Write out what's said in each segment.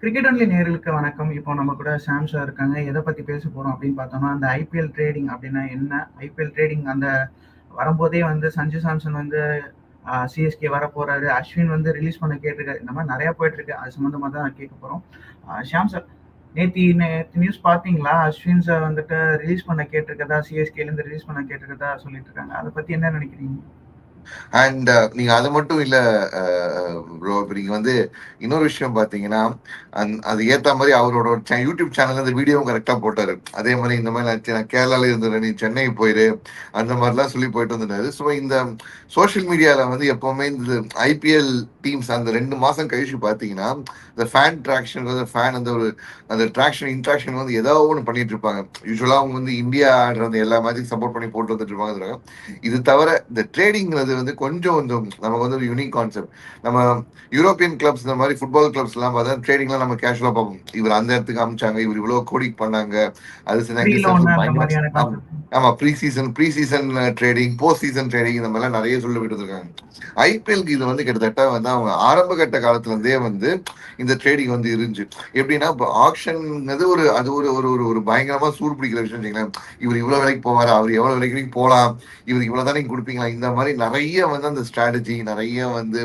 Cricket only நேர்களுக்கு வணக்கம். இப்போ நம்ம கூட சாம் சார் இருக்காங்க. எதை பத்தி பேச போறோம் அப்படின்னு பார்த்தோம்னா அந்த ஐபிஎல் ட்ரேடிங் அப்படின்னா என்ன? ஐபிஎல் ட்ரேடிங் அந்த வரும்போதே வந்து சஞ்சு சாம்சன் வந்து சிஎஸ்கே வர போறாரு. அஸ்வின் வந்து ரிலீஸ் பண்ண கேட்டிருக்காரு. இந்த மாதிரி நிறைய போயிட்டு இருக்கு. அது சம்மந்தமாக தான் கேட்க போறோம். ஆஹ் ஷாம் சார் நேத்தி நேற்று நியூஸ் பார்த்தீங்களா? அஸ்வின் சார் வந்துட்டு ரிலீஸ் பண்ண கேட்டிருக்கதா? சிஎஸ்கேல இருந்து ரிலீஸ் பண்ண கேட்டிருக்கதா சொல்லிட்டு இருக்காங்க. அதை பத்தி என்ன நினைக்கிறீங்க? அண்ட் uh, நீங்க அது மட்டும் இல்ல ப்ரோ இப்ப நீங்க வந்து இன்னொரு விஷயம் பாத்தீங்கன்னா அந்- அது ஏத்த மாதிரி அவரோட யூடியூப் சேனல்ல இந்த வீடியோவும் கரெக்டா போட்டாரு. அதே மாதிரி இந்த மாதிரி நான் கேரளால இருந்துடுறேன் நீ சென்னை போயிரு அந்த மாதிரிலாம் சொல்லி போயிட்டு வந்திருந்தாரு ஸோ இந்த சோஷியல் மீடியால வந்து எப்பவுமே இந்த ஐபிஎல் டீம்ஸ் அந்த ரெண்டு மாசம் கழிச்சு பாத்தீங்கன்னா இந்த ஃபேன் ட்ராக்ஷன் ஃபேன் அந்த ஒரு அந்த ட்ராக்ஷன் இன்ட்ராக்ஷன் வந்து ஏதோ ஒன்று பண்ணிட்டு இருப்பாங்க. யூஸ்வலா அவங்க வந்து இந்தியா ஆடுறது எல்லா மேட்சும் சப்போர்ட் பண்ணி போட்டு வந்துட்டு இருப்பாங்க இது தவிர இந்த ட்ரேடிங்கிறது வந்து கொஞ்சம் கொஞ்சம் நமக்கு வந்து ஒரு யூனிக் கான்செப்ட் நம்ம யூரோப்பியன் கிளப்ஸ் இந்த மாதிரி ஃபுட்பால் கிளப்ஸ் எல்லாம் பார்த்தா ட்ரேடிங்லாம் நம்ம கேஷுவலா பார்ப்போம். இவர் அந்த இடத்துக்கு அமிச்சாங்க இவர் இவ்வளவு கோடி பண்ணாங்க. அது செஞ்சாங்க, அந்த ஆமா. Pre season pre season trading post season trading இந்த மாதிரிலாம் நிறைய சொல்லிட்டு இருக்காங்க. ஐபிஎல்க்கு இது வந்து கிட்டத்தட்ட வந்து அவங்க ஆரம்ப கட்ட காலத்துல இருந்தே வந்து இந்த ட்ரேடிங் வந்து இருந்துச்சு. எப்படின்னா இப்போ ஆக்ஷன்ங்கிறது ஒரு அது ஒரு ஒரு ஒரு ஒரு பயங்கரமா சூடு பிடிக்கிற விஷயம் வச்சுங்களேன் இவர் இவ்வளவு விலைக்கு போவாரா? அவர் எவ்வளவு விலைக்கு போகலாம் இவர் இவ்வளவு தானே கொடுப்பீங்களா? இந்த மாதிரி நிறைய வந்து அந்த ஸ்ட்ராட்டஜி நிறைய வந்து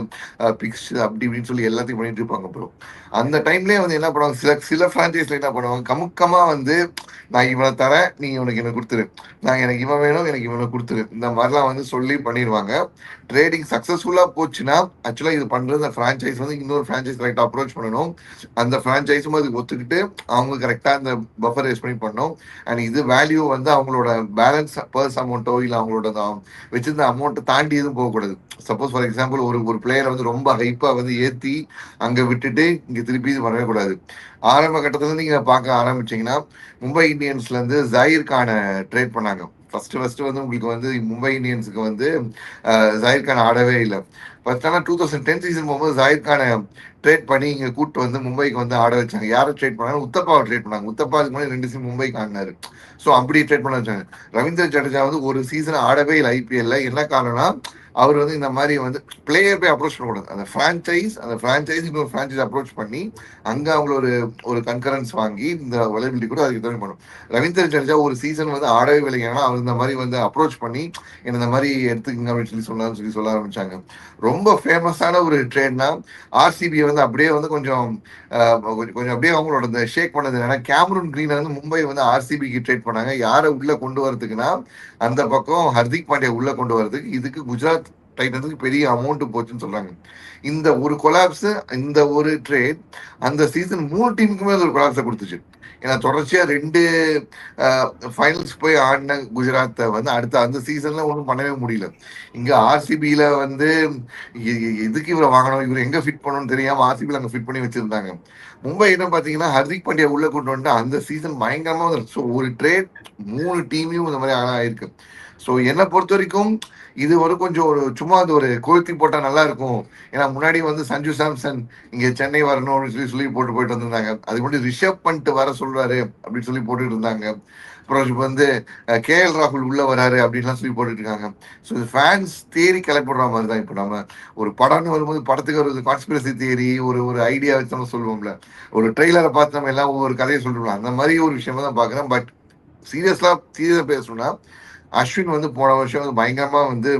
பிக்ஸ் அப்படி இப்படின்னு சொல்லி எல்லாத்தையும் பண்ணிட்டு இருப்பாங்க ப்ரோ அந்த டைம்லயே வந்து என்ன பண்ணுவாங்க? சில சில பிரான்ச்சைஸ்ல என்ன பண்ணுவாங்க? கமுக்கமா வந்து நான் இவனை தரேன் நீ இவனுக்கு என்ன கொடுத்துரு. நான் எனக்கு இவன் வேணும் எனக்கு இவனை கொடுத்துரு. இந்த மாதிரிலாம் வந்து சொல்லி பண்ணிடுவாங்க. ட்ரேடிங் சக்ஸஸ்ஃபுல்லா போச்சுன்னா ஆக்சுவலா இது பண்ணுற அந்த ஃப்ரான்ச்சைஸ் வந்து இன்னொரு ஃப்ரான்ச்சைஸ் கரெக்டாக அப்ரோச் பண்ணணும். அந்த ஃப்ரான்ச்சைஸும் அதுக்கு ஒத்துக்கிட்டு அவங்க கரெக்டாக அந்த பஃபர் ரேஸ் பண்ணி பண்ணணும். அண்ட் இது வேல்யூ வந்து அவங்களோட பேலன்ஸ் பர்ஸ் அமௌண்ட்டோ இல்லை அவங்களோட வச்சிருந்த அமௌண்ட்டை தாண்டி எதுவும் போகக்கூடாது. சப்போஸ் ஃபார் எக்ஸாம்பிள் ஒரு ஒரு பிளேயரை வந்து ரொம்ப ஹைப்பாக வந்து ஏற்றி அங்கே விட்டுட்டு இங்கே திருப்பி இது பண்ணவே கூடாது ஆரம்ப கட்டத்தில் நீங்கள் பார்க்க ஆரம்பிச்சிங்கன்னா மும்பை இந்தியன்ஸ்லேருந்து ஜாயிர்கான ட்ரேட் பண்ணாங்க. ஃபஸ்ட்டு ஃபஸ்ட்டு வந்து உங்களுக்கு வந்து மும்பை இந்தியன்ஸுக்கு வந்து அஹ், ஜாயிர் கான் ஆடவே இல்லை. ஃபர்ஸ்ட் ஆனால் டூ தௌசண்ட் டென் சீசன் போகும்போது ஜாயிர் கானை ட்ரேட் பண்ணி இங்க கூட்டு வந்து மும்பைக்கு வந்து ஆட வச்சாங்க. யாரை ட்ரேட் பண்ணாங்க? உத்தப்பாவை ட்ரேட் பண்ணாங்க. உத்தப்பாவுக்கு முன்னாடி ரெண்டு சீசன் மும்பைக்கு ஆடினாரு ஸோ அப்படி ட்ரேட் பண்ண வச்சாங்க. ரவீந்திர ஜடேஜா வந்து ஒரு சீசன் ஆடவே இல்லை ஐபிஎல்ல என்ன காரணம்னா அவர் வந்து இந்த மாதிரி வந்து பிளேயர் போய் அப்ரோச் பண்ணக்கூடாது. அந்த ஃப்ரான்ச்சைஸ் அந்த ஃப்ரான்ச்சைஸ் இன்னொரு ஃப்ரான்ச்சைஸ் அப்ரோச் பண்ணி அங்கே அவங்கள ஒரு ஒரு கன்கரன்ஸ் வாங்கி இந்த அவைலபிலிட்டி கூட அதுக்கு தகுந்த பண்ணும். ரவீந்திர ஜடேஜா ஒரு சீசன் வந்து ஆடவே விளையாங்கன்னா அவர் இந்த மாதிரி வந்து அப்ரோச் பண்ணி என்ன இந்த மாதிரி எடுத்துக்கங்க அப்படின்னு சொல்லி சொன்னான்னு சொல்லி சொல்ல ஆரம்பிச்சாங்க. ரொம்ப ஃபேமஸான ஒரு ட்ரேட்னா ஆர்சிபியை வந்து அப்படியே வந்து கொஞ்சம் கொஞ்சம் கொஞ்சம் அப்படியே அவங்களோட இந்த ஷேக் பண்ணது. என்னன்னா கேமரூன் கிரீனை வந்து மும்பை வந்து ஆர்சிபிக்கு ட்ரேட் பண்ணாங்க. யாரை உள்ளே கொண்டு வரதுக்குன்னா அந்த பக்கம் ஹர்திக் பாண்டியா உள்ளே கொண்டு வரதுக்கு இதுக்கு குஜராத் டைட்டன்ஸுக்கு பெரிய அமௌண்ட் போச்சுன்னு சொல்றாங்க. இந்த ஒரு கொலாப்ஸ் இந்த ஒரு ட்ரேட் அந்த சீசன் மூணு டீமுக்குமே அது ஒரு கொலாப்ஸை கொடுத்துச்சு. ஏன்னா தொடர்ச்சியா ரெண்டு ஃபைனல்ஸ் போய் ஆடின குஜராத்தை வந்து அடுத்த அந்த சீசன்ல ஒன்றும் பண்ணவே முடியல. இங்க ஆர்சிபியில வந்து எதுக்கு இவரை வாங்கணும்? இவர் எங்க ஃபிட் பண்ணணும்னு தெரியாம ஆர்சிபியில் அங்கே ஃபிட் பண்ணி வச்சிருந்தாங்க. மும்பை என்ன பாத்தீங்கன்னா ஹர்திக் பாண்டியா உள்ள கொண்டு வந்து அந்த சீசன் பயங்கரமா ஸோ ஒரு ட்ரேட் மூணு டீமையும் இந்த மாதிரி ஆனா ஆயிருக்கு ஸோ என்னை பொறுத்த வரைக்கும் இது ஒரு கொஞ்சம் ஒரு சும்மா அது ஒரு கொளுத்தி போட்டா நல்லா இருக்கும் ஏன்னா முன்னாடி வந்து சஞ்சு சாம்சன் இங்கே சென்னை வரணும் அப்படின்னு சொல்லி சொல்லி போட்டு போயிட்டு வந்திருந்தாங்க. அது மட்டும் ரிஷப் பண்ணிட்டு வர சொல்றாரு அப்படின்னு சொல்லி போட்டுட்டு இருந்தாங்க. அப்புறம் இப்போ வந்து கே எல் ராகுல் உள்ள வராரு அப்படின்லாம் சொல்லி போட்டுட்டு இருக்காங்க. ஸோ ஃபேன்ஸ் தேரி கிளப்பிடுற மாதிரி தான் இப்போ நம்ம ஒரு படம்னு வரும்போது படத்துக்கு ஒரு கான்ஸ்பிரசி தேரி ஒரு ஒரு ஐடியா வச்சு நம்ம சொல்லுவோம்ல. ஒரு ட்ரெய்லரை பார்த்து நம்ம எல்லாம் ஒவ்வொரு கதையை சொல்லுவோம் அந்த மாதிரி ஒரு விஷயமா தான் பார்க்குறேன். பட் சீரியஸ்லாம் சீரியஸாக பேசணும்னா அஸ்வின் வந்து போன வருஷம் வந்து பயங்கரமா வந்து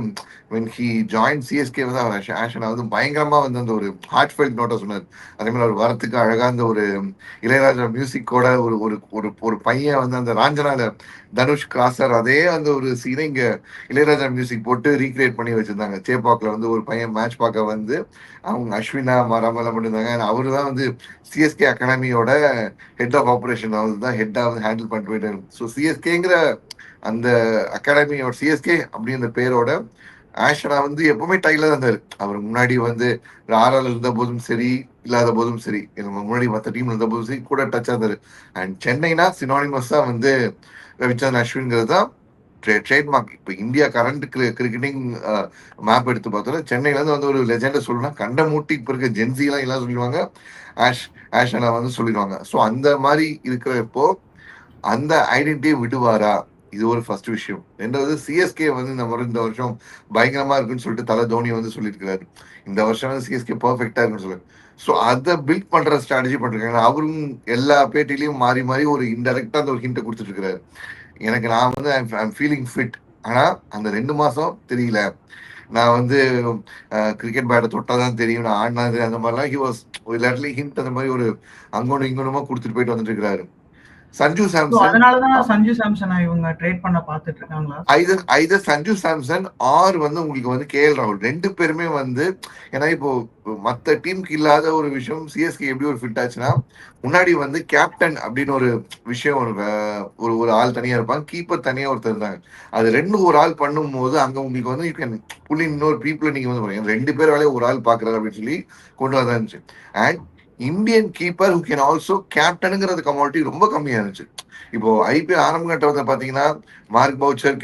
வென் ஹி ஜாயின் சிஎஸ்கே வந்து அவர் ஆஷ- வந்து பயங்கரமா வந்து அந்த ஒரு ஹார்ட் ஃபெல்ட் நோட்டை சொன்னார். அதே மாதிரி அவர் வரத்துக்கு அழகா அந்த ஒரு இளையராஜா மியூசிக்கோட ஒரு ஒரு ஒரு ஒரு பையன் வந்து அந்த ராஞ்சனால தனுஷ் கிராசர் அதே அந்த ஒரு சீனை இங்க இளையராஜா மியூசிக் போட்டு ரீக்ரியேட் பண்ணி வச்சிருந்தாங்க. சேப்பாக்ல வந்து ஒரு பையன் மேட்ச் பார்க்க வந்து அவங்க அஸ்வினா மரமெல்லாம் பண்ணியிருந்தாங்க. அவரு தான் வந்து சிஎஸ்கே அகாடமியோட ஹெட் ஆஃப் ஆப்ரேஷன் அவர் தான் ஹெட்டாக வந்து ஹேண்டில் பண்ணிட்டு போயிட்டாரு. ஸோ சிஎஸ்கேங்கிற அந்த அகாடமியோட சிஎஸ்கே அப்படின்ற பேரோட ஆஷனா வந்து எப்பவுமே டைல தான் இருந்தாரு அவர் முன்னாடி வந்து ஆர்ஆர் இருந்த போதும் சரி இல்லாத போதும் சரி நம்ம முன்னாடி மற்ற டீம் இருந்த போதும் சரி கூட டச் இருந்தாரு அண்ட் சென்னைனா சினானிமஸா வந்து ரவிச்சந்திரன் அஸ்வின்ங்கிறது தான் ட்ரேட்மார்க் இப்போ இந்தியா கரண்ட் கிரிக்கெட்டிங் மேப் எடுத்து பார்த்தோம்னா சென்னையில இருந்து வந்து ஒரு லெஜெண்டை சொல்லணும்னா கண்ட மூட்டி இப்போ இருக்க ஜென்சிலாம் எல்லாம் சொல்லுவாங்க ஆஷ் ஆஷனா வந்து சொல்லிடுவாங்க. ஸோ அந்த மாதிரி இருக்கிறப்போ அந்த ஐடென்டிட்டியை விடுவாரா? இது ஒரு ஃபர்ஸ்ட் விஷயம். ரெண்டாவது சிஎஸ்கே வந்து இந்த முறை இந்த வருஷம் பயங்கரமா இருக்குன்னு சொல்லிட்டு தலை தோனி வந்து சொல்லியிருக்கிறாரு. இந்த வருஷம் வந்து சிஎஸ்கே பர்ஃபெக்டா இருக்குன்னு சொல்லி. ஸோ அதை பில்ட் பண்ற ஸ்ட்ராட்டஜி பண்ணிருக்காங்க. அவரும் எல்லா பேட்டிலையும் மாறி மாறி ஒரு இன்டெரக்டா அந்த ஒரு ஹிண்ட்டை கொடுத்துட்டு இருக்கிறாரு எனக்கு நான் வந்து ஐம் ஃபீலிங் ஃபிட் ஆனா அந்த ரெண்டு மாசம் தெரியல. நான் வந்து கிரிக்கெட் பேட்டை தொட்டா தான் தெரியும். நான் ஆடினது அந்த மாதிரிலாம் ஹி வாஸ் இல்லாட்லி ஹிண்ட் அந்த மாதிரி ஒரு அங்கோனும் இங்கோனுமா கொடுத்துட்டு போயிட்டு வந்துட்டு இருக்கிறாரு சஞ்சு சாம்சன். அதனாலதான் சஞ்சு சாம்சனை இவங்க ட்ரேட் பண்ண பாத்துட்டு இருக்காங்களா ஐதர் ஐதர் சஞ்சு சாம்சன் ஆர் வந்து உங்களுக்கு வந்து கே எல் ராகுல் ரெண்டு பேருமே வந்து ஏன்னா இப்போ மத்த டீமுக்கு இல்லாத ஒரு விஷயம் சிஎஸ்கே எப்படி ஒரு ஃபிட் ஆச்சுன்னா முன்னாடி வந்து கேப்டன் அப்படின்னு ஒரு விஷயம் ஒரு ஒரு ஒரு ஆள் தனியா இருப்பாங்க கீப்பர் தனியா ஒருத்தர் இருந்தாங்க. அது ரெண்டு ஒரு ஆள் பண்ணும்போது அங்க உங்களுக்கு வந்து யூ கேன் புள்ளி இன்னொரு பீப்புளை நீங்க வந்து. ரெண்டு பேர் வேலையை ஒரு ஆள் பாக்குறாரு அப்படின்னு சொல்லி கொண்டு வந்தா இருந்துச்சு and Indian keeper who can also கேப்டனுங்கிறது கமாலிட்டி ரொம்ப கம்மியா இருந்துச்சு. இப்போ ஐபிஎல் ஆரம்ப கட்டத்தை பாத்தீங்கன்னா மார்க் பவுச்சர்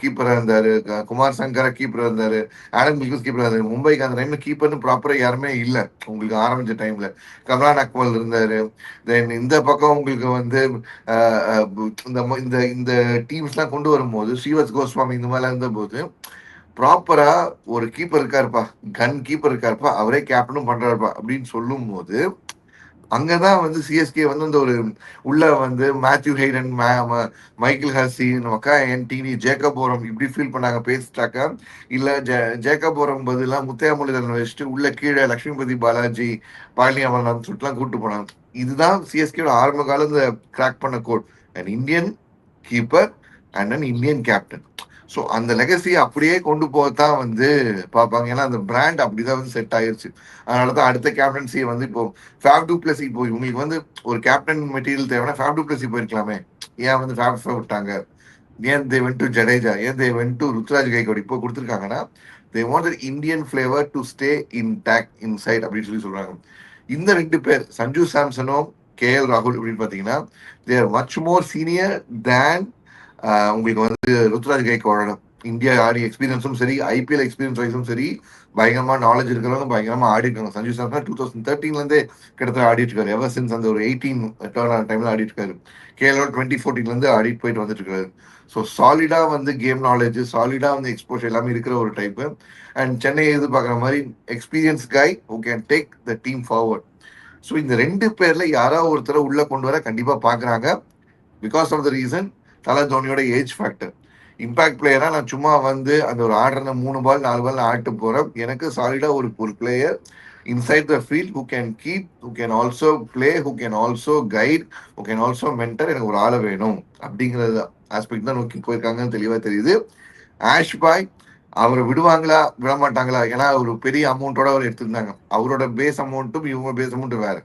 கீப்பராக இருந்தாரு குமார் சங்கரா கீப்பராக இருந்தாரு ஆடம் பில்கஸ் கீப்பரா இருந்தாரு. மும்பைக்கு அந்த டைம்ல கீப்பர்னு ப்ராப்பரா யாருமே இல்லை. உங்களுக்கு ஆரம்பிச்ச டைம்ல கமலான் அக்மல் இருந்தாரு. தென் இந்த பக்கம் உங்களுக்கு வந்து இந்த இந்த இந்த டீம்ஸ் எல்லாம் கொண்டு வரும்போது ஸ்ரீவத் கோஸ்வாமி இந்த மாதிரிலாம் இருந்த போது ப்ராப்பரா ஒரு கீப்பர் இருக்காருப்பா. கன் கீப்பர் இருக்காருப்பா. அவரே கேப்டனும் பண்றாருப்பா. அப்படின்னு சொல்லும் போது அங்கதான் வந்து சிஎஸ்கே வந்து அந்த ஒரு உள்ள வந்து மேத்யூ ஹைடன் மே- மைக்கேல் ஹாசி நமக்கா என் டிவி ஜேக்கபோரம் இப்படி ஃபீல் பண்ணாங்க. பேசிட்டாக்கா இல்ல ஜே ஜேக்கபோரம் பதிலா முத்தையா முரளிதரன் வச்சுட்டு உள்ள கீழே லட்சுமிபதி பாலாஜி பழனி அமர்நாத் சொல்லிட்டுலாம் கூட்டு போனாங்க. இதுதான் சிஎஸ்கேட ஆரம்ப காலம் கிராக் பண்ண code and Indian keeper and an Indian captain so அந்த லெகசியை அப்படியே கொண்டு போகத்தான் வந்து பார்ப்பாங்க. ஏன்னா அந்த பிராண்ட் அப்படிதான் வந்து செட் ஆயிருச்சு. அதனால தான் அடுத்த கேப்டன்சியை வந்து இப்போ ஃபேப் டூ பிளஸ் இப்போ இவங்களுக்கு வந்து ஒரு கேப்டன் மெட்டீரியல் தேவைன்னா ஃபேப் டூ பிளஸ் போயிருக்கலாமே. ஏன் வந்து ஃபேப் விட்டாங்க? ஏன் தே went to Jadeja and they went to Ruturaj கைகோடி இப்போ கொடுத்துருக்காங்கன்னா they want Indian flavour to stay in take inside அப்படின்னு சொல்லி சொல்றாங்க. இந்த ரெண்டு பேர் சஞ்சு சாம்சனும் கே எல் ராகுல் அப்படின்னு பார்த்தீங்கன்னா தேர் மச் மோர் சீனியர் தேன் உங்களுக்கு வந்து ருத்ராஜ் கைகோட இந்தியா ஆடி எக்ஸ்பீரியன்ஸும் சரி ஐபிஎல் எக்ஸ்பீரியன்ஸ் வைஸும் சரி பயங்கரமா நாலேஜ் இருக்கிறவங்க பயங்கரமா ஆடி இருக்காங்க. சஞ்சு சாம்சன் டூ தௌசண்ட் தேர்ட்டீன்லேருந்தே கிட்டத்தட்ட ஆடிட்டு இருக்காரு. எவர் சின்ஸ் அந்த ஒரு எயிட்டீன் டர்ன் ஆன டைம்ல ஆடிட்டு இருக்காரு. கேரளா டுவெண்ட்டி ஃபோர்டீன்லேருந்து ஆடிட்டு போயிட்டு வந்துட்டு இருக்காரு. ஸோ சாலிடா வந்து கேம் நாலேஜ் சாலிடா வந்து எக்ஸ்போஷர் எல்லாமே இருக்கிற ஒரு டைப் அண்ட் சென்னை எதிர்பார்க்குற மாதிரி experience guy who can take the team forward so இந்த ரெண்டு பேர்ல யாராவது ஒருத்தரை உள்ள கொண்டு வர கண்டிப்பா பாக்குறாங்க. பிகாஸ் ஆஃப் த ரீசன் தலை தோனியோட ஏஜ் ஃபேக்டர் இம்பாக்ட் பிளேயரா நான் சும்மா வந்து அந்த ஒரு ஆடுற மூணு பால் நாலு பால் ஆட்டு போறேன். எனக்கு சாலிடா ஒரு ஒரு player inside the field who can keep who can also play who can also guide who can also mentor எனக்கு ஒரு ஆளை வேணும். அப்படிங்கிறது ஆஸ்பெக்ட் தான் நோக்கி போயிருக்காங்கன்னு தெளிவாக தெரியுது. ஆஷ் பாய் அவரை விடுவாங்களா விட மாட்டாங்களா ஏன்னா ஒரு பெரிய அமௌண்ட்டோட அவர் எடுத்திருந்தாங்க. அவரோட பேஸ் அமௌண்ட்டும் இவங்க பேஸ் அமௌண்ட்டும் வேற.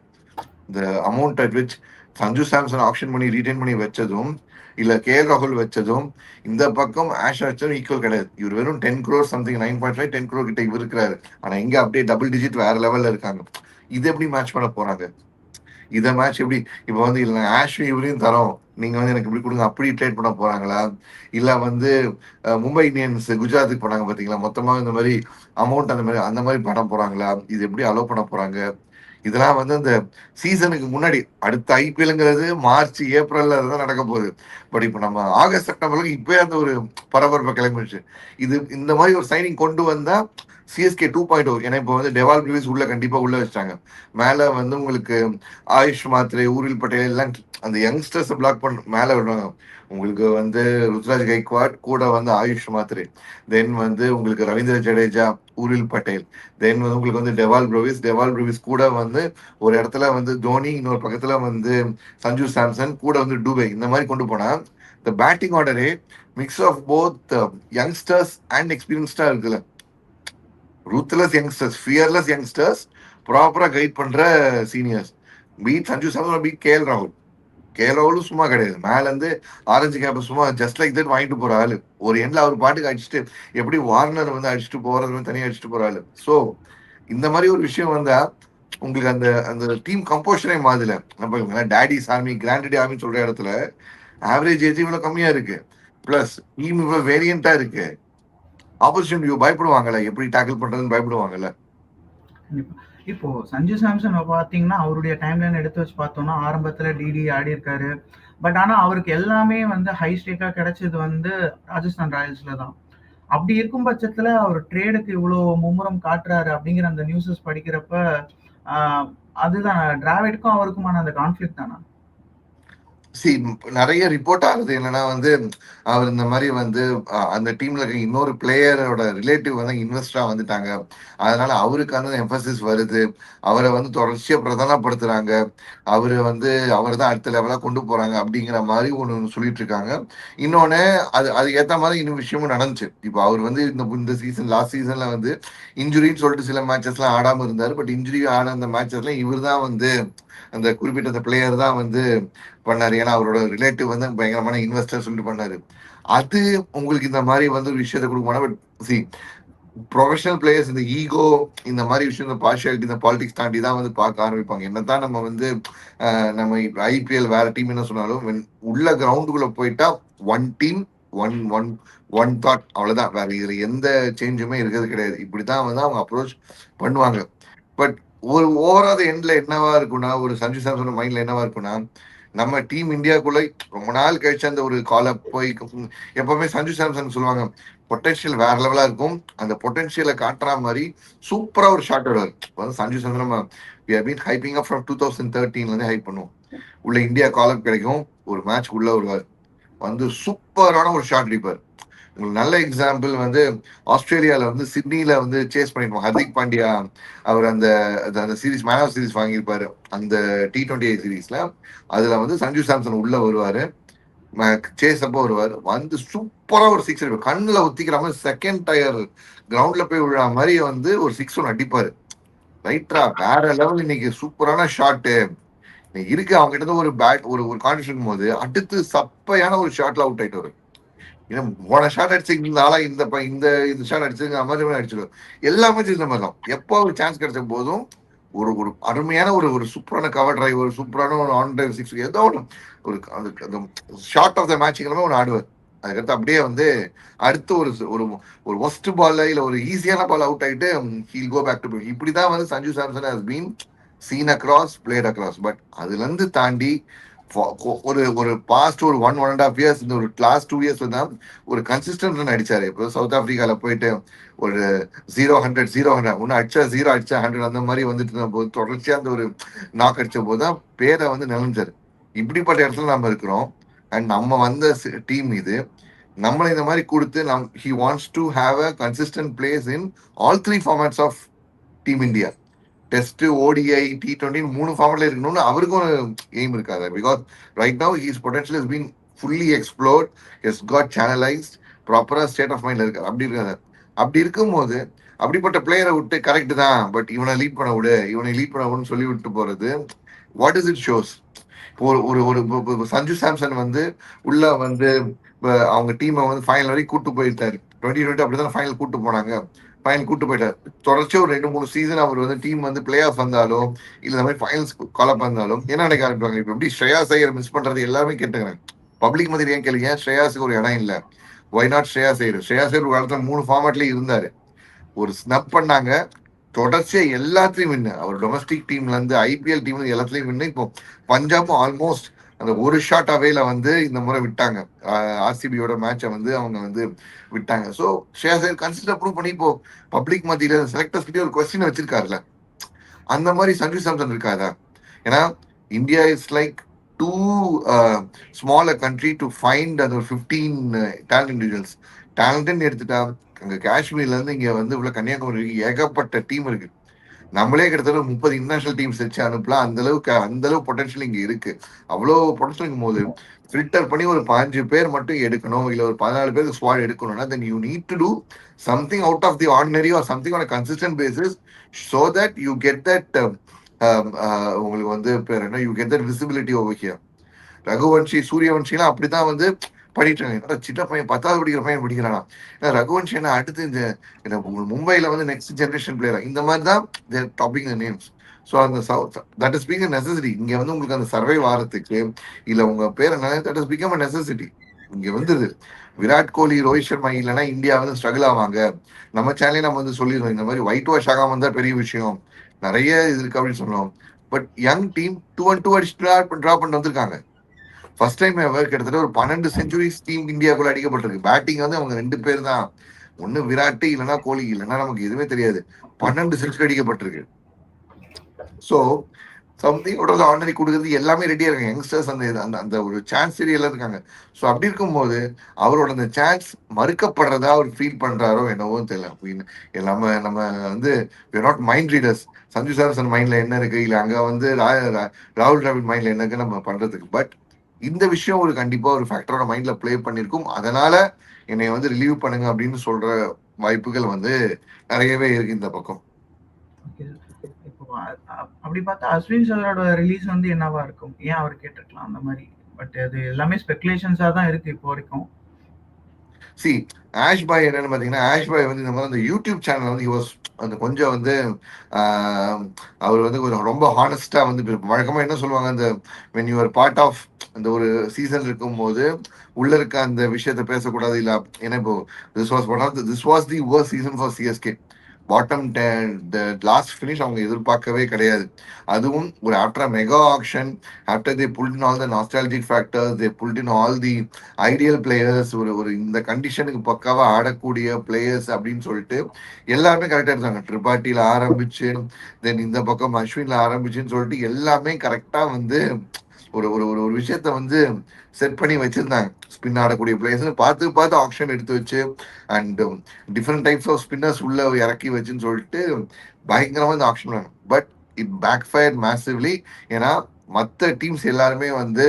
இந்த amount at which Sanju Samson option பண்ணி ரீட்டைன் பண்ணி வச்சதும் இல்ல கே எல் ராகுல் வச்சதும் இந்த பக்கம் ஆஷ் வச்சதும் ஈக்குவல் கிடையாது. இவர் வெறும் ten crore something nine point five ten crore கிட்ட இவர் இருக்கிறாரு. ஆனா இங்க அப்படியே டபுள் டிஜிட் வேற லெவல்ல இருக்காங்க. இது எப்படி மேட்ச் பண்ண போறாங்க? இதை மேட்ச் எப்படி இப்போ வந்து இல்லை ஆஷ் இவரையும் தரோம். நீங்க வந்து எனக்கு இப்படி கொடுங்க அப்படி ட்ரேட் பண்ண போறாங்களா? இல்ல வந்து மும்பை இந்தியன்ஸ் குஜராத்துக்கு போனாங்க பாத்தீங்களா? மொத்தமா இந்த மாதிரி அமௌண்ட் அந்த மாதிரி அந்த மாதிரி பண்ண போறாங்களா? இது எப்படி அலோவ் பண்ண போறாங்க? இதெல்லாம் வந்து அந்த சீசனுக்கு முன்னாடி அடுத்த ஐபிஎல்ங்கிறது மார்ச் ஏப்ரல்ல தான் நடக்க போகுது. பட் இப்போ நம்ம ஆகஸ்ட் செப்டம்பர்ல இப்பவே அந்த ஒரு பரபரப்பை கிளம்பிடுச்சு. இது இந்த மாதிரி ஒரு சைனிங் கொண்டு வந்தா சிஎஸ்கே டூ பாயிண்ட் ஓ ஏன்னா இப்போ வந்து டெவால் பிரிவிஸ் உள்ள கண்டிப்பா உள்ள வச்சிட்டாங்க. மேல வந்து உங்களுக்கு ஆயுஷ் மாத்ரே ஊரில் பட்டேல் எல்லாம் அந்த யங்ஸ்டர்ஸை பிளாக் பண்ண மேல விடுவாங்க. உங்களுக்கு வந்து ருத்ராஜ் கைக்வாட் கூட வந்து ஆயுஷ் மாத்ரே. தென் வந்து உங்களுக்கு ரவீந்திர ஜடேஜா ஊரில் பட்டேல். தென் வந்து உங்களுக்கு வந்து டெவால் ப்ரோவிஸ். டெவால் ப்ரோவிஸ் கூட வந்து ஒரு இடத்துல வந்து தோனி இன்னொரு பக்கத்துல வந்து சஞ்சு சாம்சன் கூட வந்து டூபே. இந்த மாதிரி கொண்டு போனா இந்த batting ஆர்டரே mix of both youngsters and எக்ஸ்பீரியன்ஸ்டா இருக்குல்ல. ரூத்லெஸ் யங்ஸ்டர்ஸ் ஃபியர்லெஸ் யங்ஸ்டர்ஸ் ப்ராப்பரா கைட் பண்ற seniors be it Sanju Samson be it K L ராகுல் கே சும்மா கிடையாது. மேலேருந்து ஆரஞ்சு கேப்பை சும்மா ஜஸ்ட் லைக் தட் வாங்கிட்டு போற ஆளு. ஒரு எண்ட்ல அவர் பாட்டுக்கு அடிச்சுட்டு எப்படி வார்னர் வந்து அடிச்சுட்டு போறது வந்து தனியாக அடிச்சுட்டு போற ஆளு. ஸோ இந்த மாதிரி ஒரு விஷயம் வந்தா உங்களுக்கு அந்த அந்த டீம் கம்போஷனே மாதிரில நம்ம டேடி சாமி கிராண்டடி ஆர்மி சொல்ற இடத்துல ஆவரேஜ் ஏஜ் இவ்வளோ கம்மியா இருக்கு. பிளஸ் டீம் இவ்வளோ வேரியண்டா இருக்கு. ஆப்பர்ச்சுனிட்டி பயப்படுவாங்கல்ல எப்படி டேக்கிள் பண்றதுன்னு பயப்படுவாங்கல்ல. இப்போ சஞ்சு சாம்சன் பார்த்தீங்கன்னா அவருடைய டைம்லைன் எடுத்து வச்சு பார்த்தோம்னா ஆரம்பத்தில் டிடி ஆடி இருக்காரு. பட் ஆனால் அவருக்கு எல்லாமே வந்து ஹை ஸ்டேக்காக கிடைச்சது வந்து ராஜஸ்தான் ராயல்ஸில் தான். அப்படி இருக்கும் பட்சத்தில் அவர் ட்ரேடுக்கு இவ்வளோ மும்முரம் காட்டுறாரு அப்படிங்கிற அந்த நியூஸஸ் படிக்கிறப்ப அதுதான் டிராவிட்க்கும் அவருக்குமான அந்த கான்ஃப்ளிக் தானா? சி நிறைய ரிப்போர்ட் ஆகுது. என்னன்னா வந்து அவர் இந்த மாதிரி வந்து அந்த டீம்ல இருக்க இன்னொரு பிளேயரோட ரிலேட்டிவ் வந்து இன்வெஸ்டரா வந்துட்டாங்க. அதனால அவருக்கு வந்து எம்பசிஸ் வருது. அவரை வந்து தொடர்ச்சியா பிரதானப்படுத்துறாங்க. அவரு வந்து அவர் தான் அடுத்த லெவலா கொண்டு போறாங்க அப்படிங்கிற மாதிரி ஒன்று சொல்லிட்டு இருக்காங்க. இன்னொன்னு அது அது ஏத்த மாதிரி இன்னும் விஷயமும் நடந்துச்சு. இப்போ அவர் வந்து இந்த இந்த சீசன் லாஸ்ட் சீசன்ல வந்து இன்ஜுரின்னு சொல்லிட்டு சில மேட்சஸ்லாம் ஆடாம இருந்தாரு. பட் இன்ஜுரி ஆன அந்த மேட்சஸ்லாம் இவர் தான் வந்து அந்த குறிப்பிட்ட அந்த பிளேயர் தான் வந்து பண்ணாரு. ஏன்னா அவரோட ரிலேட்டிவ் வந்து பயங்கரமான இன்வெஸ்டர் சொல்லிட்டு பண்ணாரு. அது உங்களுக்கு இந்த மாதிரி வந்து ஒரு விஷயத்தை கொடுக்க பட் சி ப்ரொஃபஷனல் பிளேயர்ஸ் இந்த ஈகோ இந்த மாதிரி விஷயம் இந்த பார்ஷியாலிட்டி இந்த பாலிடிக்ஸ் தாண்டி தான் வந்து பார்க்க ஆரம்பிப்பாங்க. என்னதான் நம்ம வந்து நம்ம ஐபிஎல் வேற டீம் என்ன சொன்னாலும் உள்ள கிரவுண்டுக்குள்ள போயிட்டா one team one one one thought அவ்வளவுதான். வேற இதுல எந்த சேஞ்சுமே இருக்கிறது கிடையாது. இப்படிதான் வந்து அவங்க அப்ரோச் பண்ணுவாங்க. பட் ஒரு ஓவராத எண்ட்ல என்னவா இருக்கும்னா ஒரு சஞ்சு சாம்சன் மைண்ட்ல என்னவா இருக்கும்னா நம்ம டீம் இந்தியாக்குள்ள ரொம்ப நாள் கழிச்சு அந்த ஒரு கால போய் எப்பவுமே சஞ்சு சாம்சன் சொல்லுவாங்க பொட்டன்ஷியல் வேற லெவலா இருக்கும். அந்த பொட்டன்ஷியலை காட்டுற மாதிரி சூப்பரா ஒரு ஷார்ட் வருவார் வந்து சஞ்சு சாம்சன் நம்ம we have been hyping two thousand தேர்ட்டீன்ல இருந்து ஹைப் பண்ணுவோம். உள்ள இந்தியா காலப் கிடைக்கும். ஒரு மேட்ச் உள்ள வருவார். வந்து சூப்பரான ஒரு ஷாட் அடிப்பார். உங்களுக்கு நல்ல எக்ஸாம்பிள் வந்து ஆஸ்திரேலியாவில் வந்து சிட்னியில் வந்து சேஸ் பண்ணிருப்போம் ஹர்திக் பாண்டியா அவர் அந்த அந்த- series series man of series வாங்கியிருப்பாரு. அந்த டி டுவெண்ட்டி சீரீஸில் அதில் வந்து சஞ்சு சாம்சன் உள்ளே வருவார். சேஸ் அப்போ வருவார். வந்து சூப்பராக ஒரு சிக்ஸ் அடிப்பார். கண்ணில் ஒத்திக்கிற மாதிரி செகண்ட் டயர் கிரவுண்டில் போய் விழுற மாதிரி வந்து ஒரு சிக்ஸ் ஒன்று அடிப்பார். ரைட்ரா வேற லெவல் இன்னைக்கு சூப்பரான ஷாட்டு இருக்கு. அவங்க கிட்ட ஒரு பேட் ஒரு ஒரு கான்ட்ரிபியூஷன் போது அடுத்து சப்பையான ஒரு ஷாட்ல அவுட் ஆயிட்டு வரும். ஏன்னா போன ஷாட் அடிச்சு இந்த ஆளா இந்த இந்த இந்த ஷாட் அடிச்சிருங்க மாதிரி அடிச்சிடும் எல்லாமே இந்த மாதிரி தான். எப்போ ஒரு சான்ஸ் கிடைச்ச போதும் ஒரு ஒரு அருமையான ஒரு ஒரு சூப்பரான கவர் டிரைவ் ஒரு சூப்பரான ஒரு ஆன் டிரைவ் சிக்ஸ் ஏதோ ஒன்று ஒரு அந்த அந்த ஷார்ட் ஆஃப் த மேட்ச்ங்கிற ஒன்று ஆடுவார். அதுக்கடுத்து அப்படியே வந்து அடுத்து ஒரு ஒரு ஒரு ஒஸ்ட் பால்ல இல்லை ஒரு ஈஸியான பால் அவுட் ஆகிட்டு ஹீல் கோ பேக் டு இப்படிதான் வந்து Sanju Samson has been seen across played across but அதுலேருந்து தாண்டி ஒரு ஒரு பாஸ்ட் ஒரு one one and half years இந்த ஒரு லாஸ்ட் டூ இயர்ஸ் தான் ஒரு கன்சிஸ்டன்ட் ரன் அடிச்சாரு. இப்போ சவுத் ஆஃப்ரிக்காவில் போயிட்டு ஒரு ஜீரோ ஹண்ட்ரட் ஜீரோ ஹண்ட்ரட் ஒன்று அடிச்சா ஜீரோ அடிச்சா ஹண்ட்ரட் அந்த மாதிரி வந்துட்டு இருந்த போது தொடர்ச்சியா அந்த ஒரு நாக் அடிச்ச போது தான் பேரை வந்து நிலஞ்சாரு இப்படிப்பட்ட இடத்துல நம்ம இருக்கிறோம். அண்ட் நம்ம வந்த டீம் இது நம்மளை இந்த மாதிரி கொடுத்து நம் he wants to have a consistent place in all three formats of team India test ODI T ட்வெண்ட்டின்னு மூணு ஃபார்மேட்ல இருக்கணும்னு அவருக்கும் ஒரு எய்ம் இருக்காது. Because right now he's potential is been fully explored as got channelised ப்ராப்பரா ஸ்டேட் ஆஃப் மைண்ட்ல இருக்கு அப்படி இருக்காது அப்படி இருக்கும்போது அப்படிப்பட்ட பிளேயரை விட்டு கரெக்ட் தான் பட் இவனை லீட் பண்ண விடு இவனை லீட் பண்ண விடுன்னு சொல்லி விட்டு போறது வாட் இஸ் இட் ஷோஸ் ஒரு ஒரு ஒரு சஞ்சு சாம்சன் வந்து உள்ள வந்து அவங்க டீமை வந்து ஃபைனல் வரைக்கும் கூட்டு போயிட்டாரு. டுவெண்ட்டி டுவெண்ட்டி அப்படிதான் ஃபைனல் கூட்டு போனாங்க. ஃபைனல் கூட்டு போயிட்டார். தொடர்ச்சியாக ஒரு ரெண்டு மூணு சீசன் அவர் வந்து டீம் வந்து பிளே ஆஃப் வந்தாலும் இல்ல இந்த மாதிரி ஃபைனல்ஸ் காலப் வந்தாலும் என்ன நினைக்க ஆரம்பிப்பாங்க? இப்ப எப்படி ஸ்ரேயா ஐயர் மிஸ் பண்றது எல்லாருமே கேட்டுக்கிறாங்க. பப்ளிக் மாதிரி ஏன் கேளுங்க? ஸ்ரேயாஸுக்கு ஒரு இடம் இல்ல? ஒய் நாட் ஸ்ரேயா ஐயர் ஸ்ரேயா ஐயர் ஒரு இடத்துல மூணு ஃபார்மேட்லயே இருந்தாரு. ஒரு ஸ்னப் பண்ணாங்க. தொடர்ச்சியா எல்லாத்திலையும் வின்னு அவர் டொமஸ்டிக் டீம்ல இருந்து ஐபிஎல் டீம்ல எல்லாத்துலயும் வின்னு இப்போ பஞ்சாபும் ஆல்மோஸ்ட் அந்த ஒரு ஷாட் அவேல வந்து இந்த முறை விட்டாங்க. ஆர்சிபியோட மேட்சை வந்து அவங்க வந்து விட்டாங்க. ஸோ ஷேசர் கன்சிடர் ப்ரூவ் பண்ணி இப்போ பப்ளிக் மத்தியில செலக்டர்ஸ் கிட்டே ஒரு கொஸ்டின் வச்சிருக்காருல்ல அந்த மாதிரி சஞ்சு சாம்சன் இருக்காதா ஏன்னா India is like too small country to find அந்த ஒரு ஃபிஃப்டீன் டேலண்ட் இண்டிவிஜுவல்ஸ் டேலண்ட்னு எடுத்துட்டா அங்கே காஷ்மீர்ல இருந்து இங்க வந்து உள்ள கன்னியாகுமரி வரைக்கும் ஏகப்பட்ட டீம் இருக்கு. நம்மளே கிட்டத்தட்ட முப்பது இன்டர்நேஷனல் டீம்ஸ் வச்சு அனுப்பலாம் அந்த அளவுக்கு அந்த அளவு பொட்டன்ஷியல் இங்க இருக்கு. அவ்வளோ பொட்டன்ஷியல் போது ஃபில்டர் பண்ணி ஒரு பாஞ்சு பேர் மட்டும் எடுக்கணும். இல்ல ஒரு பதினாலு பேருக்கு ஸ்குவாட் எடுக்கணும்னா then you need to do something out of the ordinary or something on consistent basis so that you get that உங்களுக்கு வந்து பேர் என்ன? You get that visibility over here Raghuvanshi சூரியவன்ஷிலாம் அப்படிதான் வந்து பண்ணிட்டு இருக்காங்க சின்ன பையன் பத்தாவது படிக்கிற பையன் படிக்கிறானா? ஏன்னா ரகுவன் என்ன அடுத்து இந்த இந்த வந்து நெக்ஸ்ட் ஜென்ரேஷன் பிளேயர் இந்த மாதிரி தான் their topping the names so அந்த தட் இஸ் பீங் நெசசிட்டி இங்க வந்து உங்களுக்கு அந்த சர்வை வாரத்துக்கு இல்ல உங்க பேர் என்ன that is become a necessity இங்க வந்துருது விராட் கோலி ரோஹித் சர்மா இல்லைன்னா இந்தியா வந்து ஸ்ட்ரகிள் ஆவாங்க. நம்ம சேனலே நம்ம வந்து சொல்லிடுவோம் இந்த மாதிரி ஒயிட் வாஷ் ஆகாம இருந்தா பெரிய விஷயம். நிறைய இது இருக்கு அப்படின்னு சொன்னோம் but young team two and two அடிச்சு ட்ரா பண்ணிட்டு வந்திருக்காங்க. ஃபர்ஸ்ட் டைம் எவர் கிட்டத்தட்ட ஒரு பன்னெண்டு செஞ்சுரிஸ் டீம் இந்தியாவுக்குள்ள அடிக்கப்பட்டிருக்கு. பேட்டிங் வந்து அவங்க ரெண்டு பேர் தான். ஒன்னு விராட்டு இல்லைன்னா கோலி இல்லைன்னா நமக்கு எதுவுமே தெரியாது. பன்னெண்டு செஞ்சுரி அடிக்கப்பட்டிருக்கு. ஸோ சம்திங் ஒரு ஆர்டினரி கொடுக்குறது எல்லாமே ரெடியா இருக்காங்க. யங்ஸ்டர்ஸ் அந்த அந்த அந்த ஒரு சான்ஸ் எல்லாம் இருக்காங்க. ஸோ அப்படி இருக்கும்போது அவரோட அந்த சான்ஸ் மறுக்கப்படுறதா அவர் ஃபீல் பண்றாரோ என்னவோ தெரியல. எல்லாமே நம்ம வந்து not mind readers Sanju Samson மைண்ட்ல என்ன இருக்கு? இல்லை அங்க வந்து ராகுல் டிராவிட் மைண்ட்ல என்ன இருக்கு நம்ம பண்றதுக்கு? பட் இந்த விஷயம் ஒரு கண்டிப்பா ஒரு ஃபேக்டரோட மைண்ட்ல பிளே பண்ணிருக்கும். அதனால என்னை வந்து ரிலீவ் பண்ணுங்க அப்படின்னு சொல்ற வாய்ப்புகள் வந்து நிறையவே இருக்கு இந்த பக்கம். அப்படி பார்த்தா அஸ்வின் சாரோட ரிலீஸ் வந்து என்னவா இருக்கும்? ஏன் அவர் கேட்டிருக்கலாம் அந்த மாதிரி? பட் அது எல்லாமே ஸ்பெகுலேஷன்ஸா தான் இருக்கு இப்போ வரைக்கும். சி ஆஷ் பாய் என்னன்னு பார்த்தீங்கன்னா ஆஷ் பாய் வந்து இந்த மாதிரி அந்த யூடியூப் சேனல் வந்து யோஸ் அந்த கொஞ்சம் வந்து அவர் வந்து கொஞ்சம் ரொம்ப ஹானஸ்டா வந்து வழக்கமாக என்ன சொல்லுவாங்க அந்த வென் யூஆர் பார்ட் ஆஃப் அந்த ஒரு சீசன் இருக்கும்போது உள்ள இருக்க அந்த விஷயத்த பேசக்கூடாது இல்லை ஏன்னா இப்போ this was one of this was the worst season for CSK bottom last finish அவங்க எதிர்பார்க்கவே கிடையாது. அதுவும் ஒரு after mega auction after the pulled in all the nostalgic factors they pulled in all the ideal players ஒரு ஒரு இந்த கண்டிஷனுக்கு பக்காவாக ஆடக்கூடிய பிளேயர்ஸ் அப்படின்னு சொல்லிட்டு எல்லாருமே கரெக்டாக இருந்தாங்க. ட்ரிபாட்டியில் ஆரம்பிச்சு தென் இந்த பக்கம் அஸ்வினில் ஆரம்பிச்சுன்னு சொல்லிட்டு எல்லாமே கரெக்டாக வந்து ஒரு ஒரு ஒரு ஒரு விஷயத்த வந்து செட் பண்ணி வச்சிருந்தாங்க. ஸ்பின் ஆடக்கூடிய பிளேயர்ஸ் பார்த்து பார்த்து ஆப்ஷன் எடுத்து வச்சு and different types of spinners உள்ள இறக்கி வச்சுன்னு சொல்லிட்டு பயங்கரமா இந்த ஆப்ஷன் பண்ணாங்க. But it backfire massively ஏன்னா மற்ற டீம்ஸ் எல்லாருமே வந்து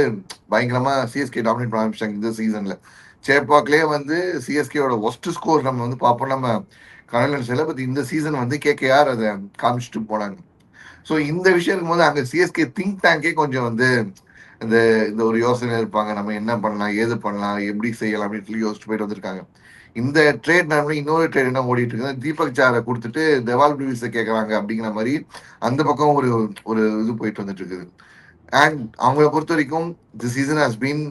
பயங்கரமா சிஎஸ்கே டாமினேட் பண்ண ஆரம்பிச்சிட்டாங்க இந்த சீசன்ல சேப்பாக்லேயே வந்து சிஎஸ்கேயோட ஒஸ்ட் ஸ்கோர் நம்ம வந்து பார்ப்போம். நம்ம கடலன்ஸ்ல பட் இந்த சீசன் வந்து கேகேஆர் அதை காமிச்சிட்டு போனாங்க. ஸோ இந்த விஷயம் இருக்கும்போது அங்கே சிஎஸ்கே திங்க் டேங்கே கொஞ்சம் வந்து இந்த இந்த ஒரு யோசனை இருப்பாங்க. நம்ம என்ன பண்ணலாம் ஏது பண்ணலாம் எப்படி செய்யலாம் அப்படின்னு சொல்லி யோசிச்சு போயிட்டு வந்திருக்காங்க. இந்த ட்ரேட் நம்ம இன்னொரு ட்ரேட் என்ன ஓடிட்டு இருக்கு தீபக் சாரை கொடுத்துட்டு தெவால் பிவிஸ கேட்கறாங்க அப்படிங்கிற மாதிரி அந்த பக்கம் ஒரு ஒரு இது போயிட்டு வந்துட்டு இருக்குது. அண்ட் அவங்கள பொறுத்த வரைக்கும் தி சீசன் ஹஸ் பீன்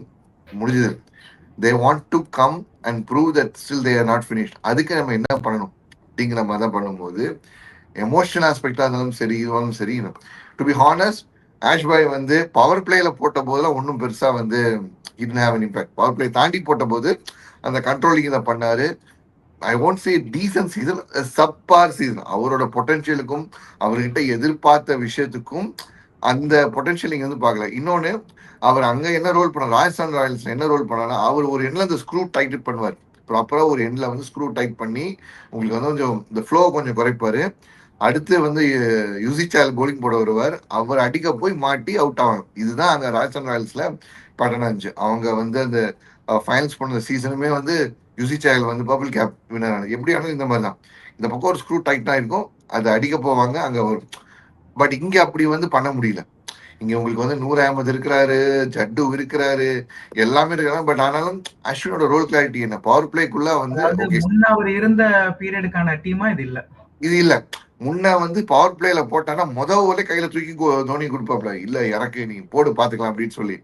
முடிஞ்சது. They want to come and prove that still they are not finish அதுக்கு நம்ம என்ன பண்ணணும் அப்படிங்கிற மாதிரி தான் பண்ணும்போது எமோஷனல் ஆஸ்பெக்டாக இருந்தாலும் சரி இதுவாலும் சரி டு பி ஹானஸ்ட் ஆஷ்பாய் வந்து பவர் பிளேல போட்ட போதெல்லாம் ஒன்றும் பெருசா வந்து இட்னு ஹேவ் இம்பாக்ட் பவர் பிளே தாண்டி போட்ட போது அந்த கண்ட்ரோலிங் இதை பண்ணாரு. I won't say decent season subpar season அவரோட பொட்டன்ஷியலுக்கும் அவர்கிட்ட எதிர்பார்த்த விஷயத்துக்கும் அந்த பொட்டன்ஷியல் நீங்க வந்து பார்க்கல. இன்னொன்று அவர் அங்கே என்ன ரோல் பண்ணார்? ராஜஸ்தான் ராயல்ஸ் என்ன ரோல் பண்ணார்னா அவர் ஒரு எண்ணில் அந்த ஸ்க்ரூ டைட் பண்ணுவார். ப்ராப்பராக ஒரு எண்ணில் வந்து ஸ்க்ரூ டைட் பண்ணி உங்களுக்கு வந்து கொஞ்சம் இந்த ஃப்ளோ கொஞ்சம் குறைப்பார். அடுத்து வந்து யூசிச்சால் போலிங் போட வருவார். அவர் அடிக்க போய் மாட்டி அவுட் ஆவாங்க இதுதான் அங்க ராஜஸ்தான் ராயல்ஸ்ல பேட்டர்ன் இருந்துச்சு அவங்க வந்து அந்த ஃபைனல்ஸ் பண்ண சீசனுமே வந்து யூசிச்சாயல் வந்து பபிள் கேப் வினர் எப்படி ஆனாலும் இந்த மாதிரி தான் இந்த பக்கம் ஒரு ஸ்க்ரூ டைட்டா இருக்கும். அது அடிக்க போவாங்க. அங்க வரும் பட் இங்க அப்படி வந்து பண்ண முடியல. இங்க உங்களுக்கு வந்து நூறு அஹமது இருக்கிறாரு ஜட்டு இருக்கிறாரு எல்லாமே இருக்கிறாங்க பட் ஆனாலும் அஸ்வினோட ரோல் கிளாரிட்டி என்ன? பவர் பிளேக்குள்ள வந்து அவர் இருந்த பீரியடுக்கான டீமா இது இல்ல. இது இல்ல. முன்ன வந்து பவர் பிளேல போட்டானா முத ஓவர்ல கையில தூக்கி தோனி கொடுப்பாப்ல. இல்ல எனக்கு நீ போடு பாத்துக்கலாம் அப்படின்னு சொல்லி.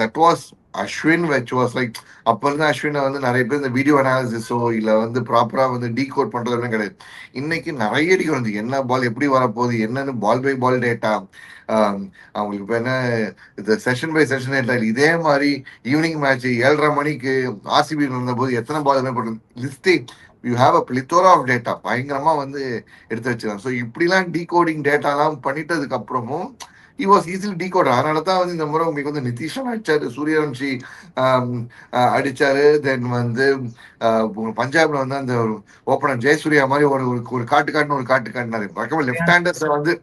தட் வாஸ் அஸ்வின் வெச் வாஸ் லைக் அப்ப இருந்து அஸ்வினை வந்து நிறைய பேர் இந்த வீடியோ அனாலிசிஸோ இல்ல வந்து ப்ராப்பரா வந்து டீ கோட் பண்றதுமே கிடையாது. இன்னைக்கு நிறைய அடிக்க வந்து என்ன பால் எப்படி வரப்போகுது என்னன்னு பால் பை பால் டேட்டா அவங்களுக்கு இப்போ என்ன இந்த செஷன் பை செஷன் டேட்டா இதே மாதிரி ஈவினிங் மேட்ச் ஏழரை மணிக்கு ஆர்சிபி நடந்த போது எத்தனை பால் பண்ணுறது லிஸ்டே you have a plethora of data பயங்கரமா வந்து எடுத்து வச்சிருக்காங்க ஸோ இப்படிலாம் டீகோடிங் டேட்டாலாம் பண்ணிட்டதுக்கு அப்புறமும் இ வாஸ் ஈஸிலி டீகோட் அதனால தான் வந்து இந்த முறை உங்களுக்கு வந்து நிதிஷன் அடிச்சாரு சூரியவம்சி அடிச்சாரு. தென் வந்து பஞ்சாப்ல வந்து அந்த ஓப்பனர் ஜெயசூர்யா மாதிரி ஒரு ஒரு காட்டு காட்டுன்னு ஒரு காட்டு காட்டினாரு. பக்கமா லெஃப்ட் ஹேண்டர்ஸை வந்து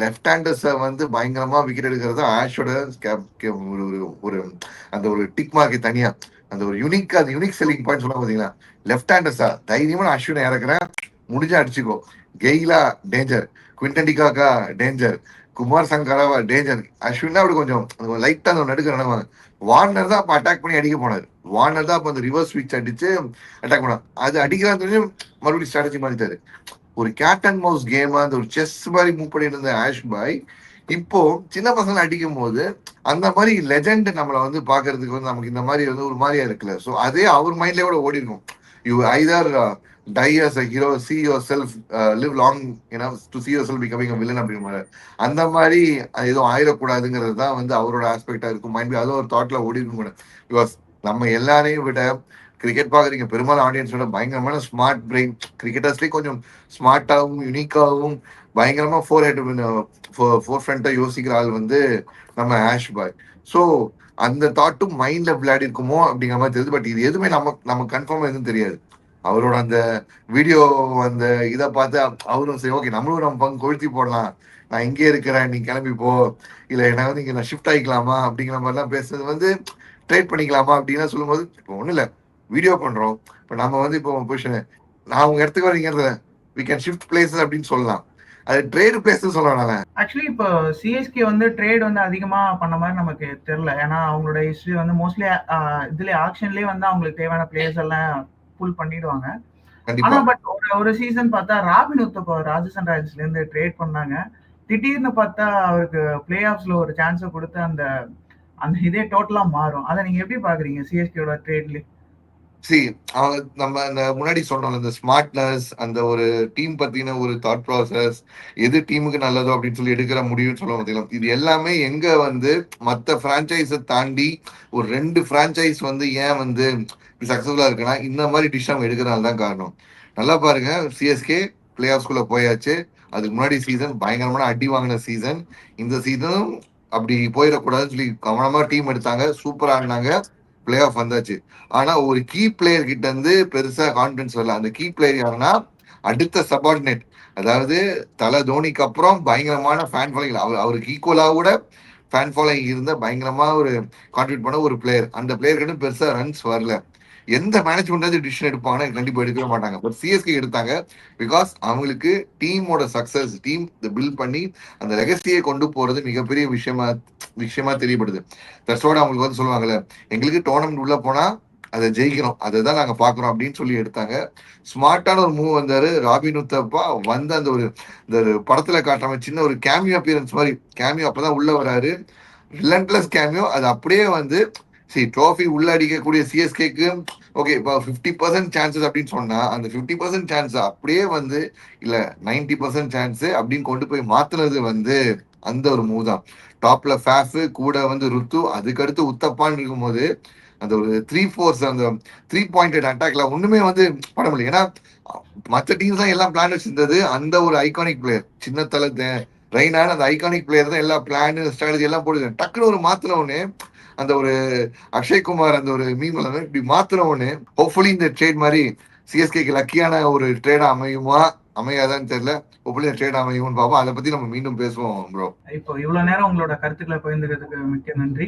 லெஃப்ட் ஹேண்டர்ஸை வந்து பயங்கரமா விக்கெட் எடுக்கிறது ஆஷோட ஒரு ஒரு அந்த ஒரு டிக் மார்க்கு தனியா. அந்த ஒரு யூனிக் அது யூனிக் செல்லிங் பாயிண்ட் சொல்ல பார்த்தீங்களா லெஃப்ட் ஹேண்டர்ஸா தைரியமா நான் அஸ்வினை இறக்குறேன். முடிஞ்சா அடிச்சுக்கோ. கெய்லா டேஞ்சர் குவிண்டண்டிகாக்கா டேஞ்சர் குமார் சங்கராவா டேஞ்சர் அஸ்வினா அப்படி கொஞ்சம் லைட்டா அந்த நடுக்க நடவாங்க வார்னர் தான் அப்போ அட்டாக் பண்ணி அடிக்க போனார். வார்னர் தான் அப்போ அந்த ரிவர்ஸ் ஸ்விட்ச் அடிச்சு அட்டாக் பண்ணார். அது அடிக்கிறான்னு மறுபடியும் ஸ்ட்ராட்டஜி மாறிட்டாரு ஒரு கேட் அண்ட் மவுஸ் கேமா அந்த ஒரு செஸ் மாதிரி மூவ் பண்ணிட்டு இருந்த ஆஷ் பாய் இப்போ சின்ன பசங்க அடிக்கும் போது அந்த மாதிரி லெஜண்ட் நம்மளை வந்து பாக்குறதுக்கு வந்து நமக்கு இந்த மாதிரி வந்து ஒரு மாதிரியா இருக்குல்ல. ஸோ அதே அவர் மைண்ட்லயே கூட ஓடி இருக்கும் you either die as a hero see yourself live long enough to see yourself becoming a villain அப்படிங்கிற அந்த மாதிரி எதுவும் ஆயிடக்கூடாதுங்கிறது தான் வந்து அவரோட ஆஸ்பெக்டா இருக்கும். மைண்ட் அதுவும் ஒரு தாட்ல ஓடி இருக்கும் கூட. பிகாஸ் நம்ம எல்லாரையும் விட கிரிக்கெட் பாக்குறீங்க பெரும்பாலும் ஆடியன்ஸோட பயங்கரமான ஸ்மார்ட் பிரெயின் கிரிக்கெட்டர்ஸ்லேயே கொஞ்சம் ஸ்மார்ட்டாகவும் யூனிக்காகவும் பயங்கரமா ஃபோர் ஹெட் ஃபோர் ஃப்ரண்ட்டை யோசிக்கிற ஆள் வந்து நம்ம ஆஷ் பாய் ஸோ அந்த தாட்டும் மைண்ட்ல விளையாடி இருக்குமோ அப்படிங்கிற மாதிரி தெரியுது. பட் இது எதுவுமே நம்ம நம்ம கன்ஃபார்ம் எதுவும் தெரியாது. அவரோட அந்த வீடியோ அந்த இதை பார்த்து அவரும் சரி ஓகே நம்மளும் நம்ம பங்கு கொளுத்தி போடலாம். நான் இங்கே இருக்கிறேன் நீ கிளம்பி போ. இல்ல என்ன வந்து இங்கே நான் ஷிஃப்ட் ஆகிக்கலாமா அப்படிங்கிற மாதிரிலாம் பேசுறது வந்து ட்ரேட் பண்ணிக்கலாமா அப்படின்லாம் சொல்லும்போது இப்போ ஒன்றும் இல்லை. வீடியோ பண்றோம். இப்போ நம்ம வந்து இப்போ பொசிஷன் நான் உங்க இடத்துக்கு வரீங்க வி கேன் ஷிஃப்ட் பிளேசஸ் அப்படின்னு சொல்லலாம். அது ட்ரேடு பிளேஸ் சொல்லலாம் ஆக்சுவலி இப்போ சிஎஸ்கே வந்து ட்ரேட் வந்து அதிகமா பண்ண மாதிரி நமக்கு தெரியல. ஏன்னா அவங்களோட ஹிஸ்டரி வந்து மோஸ்ட்லி இதுல ஆக்ஷன்லயே வந்து அவங்களுக்கு தேவையான பிளேயர்ஸ் எல்லாம் புல் பண்ணிடுவாங்க. ஆனா பட் ஒரு ஒரு சீசன் பார்த்தா ராபின் உத்தப்போ ராஜஸ்தான் ராயல்ஸ்ல இருந்து ட்ரேட் பண்ணாங்க. திடீர்னு பார்த்தா அவருக்கு பிளே ஆஃப்ஸ்ல ஒரு சான்ஸை கொடுத்து அந்த அந்த இதே டோட்டலா மாறும். அதை நீங்க எப்படி பாக்குறீங்க சிஎஸ்கேயோட ட்ரேட்ல சி அவங்க நம்ம அந்த முன்னாடி சொன்னோம் அந்த ஸ்மார்ட்னஸ் அந்த ஒரு டீம் பத்தின ஒரு தாட் ப்ராசஸ் எது டீமுக்கு நல்லதோ அப்படின்னு சொல்லி எடுக்கிற முடிவுன்னு சொல்ல பார்த்தீங்களா இது எல்லாமே எங்க வந்து மற்ற பிரான்ச்சைஸை தாண்டி ஒரு ரெண்டு பிரான்ச்சைஸ் வந்து ஏன் வந்து சக்சஸ்ஃபுல்லா இருக்குன்னா இந்த மாதிரி டிஷ் அவங்க எடுக்கிறனால தான் காரணம். நல்லா பாருங்க சிஎஸ்கே பிளே ஆஃப்ஸ்குள்ள போயாச்சு. அதுக்கு முன்னாடி சீசன் பயங்கரமான அடி வாங்கின சீசன் இந்த சீசனும் அப்படி போயிடக்கூடாதுன்னு சொல்லி கவனமா டீம் எடுத்தாங்க. சூப்பர் ஆடினாங்க. பிளே ஆஃப் வந்தாச்சு. ஆனா ஒரு கீ பிளேயர் கிட்ட இருந்து பெருசா கான்பிடன்ஸ் வரல. அந்த கீ பிளேயர் யாருன்னா அடுத்த சபார்டினேட் அதாவது தலை தோனிக்கு அப்புறம் பயங்கரமான ஃபேன் ஃபாலோயிங் அவர் அவருக்கு ஈக்குவலாக கூட ஃபேன் ஃபாலோயிங் இருந்த பயங்கரமா ஒரு கான்ட்ரிபியூட் பண்ண ஒரு பிளேயர் அந்த பிளேயர் கிட்ட பெருசா ரன்ஸ் வரல. எந்த மேனேஜ்மெண்ட் டிசிஷன் எடுப்பாங்கன்னா கண்டிப்பா எடுக்கவே மாட்டாங்க. பட் சிஎஸ்கே எடுத்தாங்க பிகாஸ் அவங்களுக்கு டீமோட சக்சஸ் டீம் பில்ட் பண்ணி அந்த ரெகசியை கொண்டு போறது மிகப்பெரிய விஷயமா விஷயமா தெரியப்படுது. தட்ஸோட அவங்களுக்கு வந்து சொல்லுவாங்கல்ல எங்களுக்கு டோர்னமெண்ட் உள்ள போனா அதை ஜெயிக்கிறோம் அதை தான் நாங்க பாக்குறோம் அப்படின்னு சொல்லி எடுத்தாங்க. ஸ்மார்ட்டான ஒரு மூவ் வந்தாரு. ராபின் உத்தப்பா வந்த அந்த ஒரு இந்த ஒரு படத்துல காட்டுற சின்ன ஒரு கேமியோ அப்பியரன்ஸ் மாதிரி கேமியோ அப்பதான் உள்ள வராரு. ரிலன்ட்லஸ் கேமியோ அது அப்படியே வந்து சரி ட்ராஃபி உள்ள அடிக்கக்கூடிய சிஎஸ்கேக்கு ஓகே இப்போ ஃபிஃப்டி பர்சன்ட் சான்சஸ் அப்படின்னு சொன்னா அந்த ஃபிஃப்டி பர்சன்ட் சான்ஸ் அப்படியே வந்து இல்ல நைன்டி பர்சன்ட் சான்ஸ் அப்படின்னு கொண்டு போய் மாத்துனது வந்து அந்த ஒரு மூவ் தான் டாப்ல ஃபேஃப் கூட வந்து ருத்து அதுக்கடுத்து உத்தப்பான்னு இருக்கும்போது அந்த ஒரு த்ரீ ஃபோர்ஸ் அந்த த்ரீ பாயிண்டட் அட்டாக்ல ஒண்ணுமே வந்து பண்ண முடியல. ஏன்னா மற்ற டீம்ஸ் தான் எல்லாம் பிளான் வச்சிருந்தது அந்த ஒரு ஐகானிக் பிளேயர் சின்ன தலை ரெய்னான அந்த ஐகானிக் பிளேயர் தான் எல்லா பிளான் ஸ்ட்ராட்டஜி எல்லாம் போடுது. டக்குன்னு ஒரு மாத்தின உடனே அந்த ஒரு அக்ஷய்குமார் அந்த ஒரு மீன் இப்படி மாத்தின உடனே ஹோப்ஃபுல்லி இந்த ட்ரேட் மாதிரி சிஎஸ்கேக்கு லக்கியான ஒரு ட்ரேடா அமையுமா? அமையாதான்னு தெரியல. ஹோப்ஃபுல்லி ட்ரேட் அமையும்னு பார்ப்போம். அதை பத்தி நம்ம மீண்டும் பேசுவோம் ப்ரோ இப்போ இவ்வளவு நேரம் உங்களோட கருத்துக்களை பகிர்ந்துக்கிறதுக்கு மிக்க நன்றி.